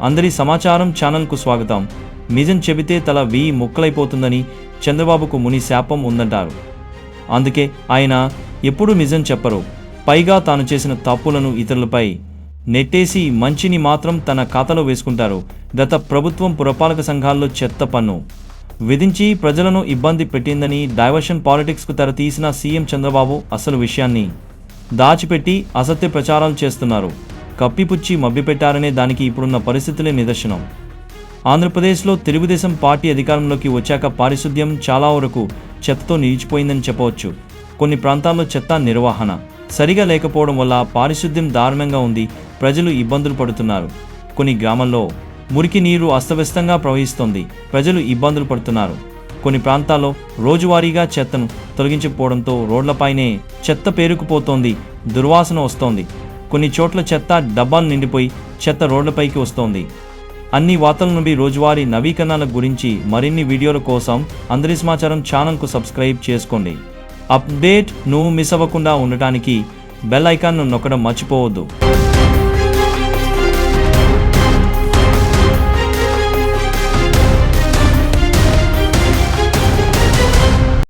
అందరి సమాచారం ఛానల్కు స్వాగతం. నిజం చెబితే తల వెయ్యి ముక్కలైపోతుందని చంద్రబాబుకు ముని శాపం ఉందంటారు. అందుకే ఆయన ఎప్పుడూ నిజం చెప్పరు. పైగా తాను చేసిన తప్పులను ఇతరులపై నెట్టేసి మంచిని మాత్రం తన ఖాతాలో వేసుకుంటారు. గత ప్రభుత్వం పురపాలక సంఘాల్లో చెత్త పన్ను విధించి ప్రజలను ఇబ్బంది పెట్టిందని డైవర్షన్ పాలిటిక్స్కు తెరతీసిన సీఎం చంద్రబాబు అసలు విషయాన్ని దాచిపెట్టి అసత్య ప్రచారాలు చేస్తున్నారు. కప్పిపుచ్చి మభ్యపెట్టారనే దానికి ఇప్పుడున్న పరిస్థితులే నిదర్శనం. ఆంధ్రప్రదేశ్లో తెలుగుదేశం పార్టీ అధికారంలోకి వచ్చాక పారిశుద్ధ్యం చాలా వరకు చెత్తతో నిలిచిపోయిందని చెప్పవచ్చు. కొన్ని ప్రాంతాల్లో చెత్త నిర్వహణ సరిగా లేకపోవడం వల్ల పారిశుద్ధ్యం దారుణంగా ఉంది ప్రజలు ఇబ్బందులు పడుతున్నారు. కొన్ని గ్రామాల్లో మురికి నీరు అస్తవ్యస్తంగా ప్రవహిస్తోంది ప్రజలు ఇబ్బందులు పడుతున్నారు. కొన్ని ప్రాంతాల్లో రోజువారీగా చెత్తను తొలగించకపోవడంతో రోడ్లపైనే చెత్త పేరుకుపోతోంది దుర్వాసన వస్తోంది. కొన్ని చోట్ల చెత్త డబ్బాలు నిండిపోయి చెత్త రోడ్లపైకి వస్తోంది. అన్ని వార్తల నుండి రోజువారీ నవీకరణల గురించి మరిన్ని వీడియోల కోసం అందరి సమాచారం ఛానల్కు సబ్స్క్రైబ్ చేసుకోండి. అప్డేట్ నువ్వు మిస్ అవ్వకుండా ఉండటానికి బెల్ ఐకాన్ను నొక్కడం మర్చిపోవద్దు.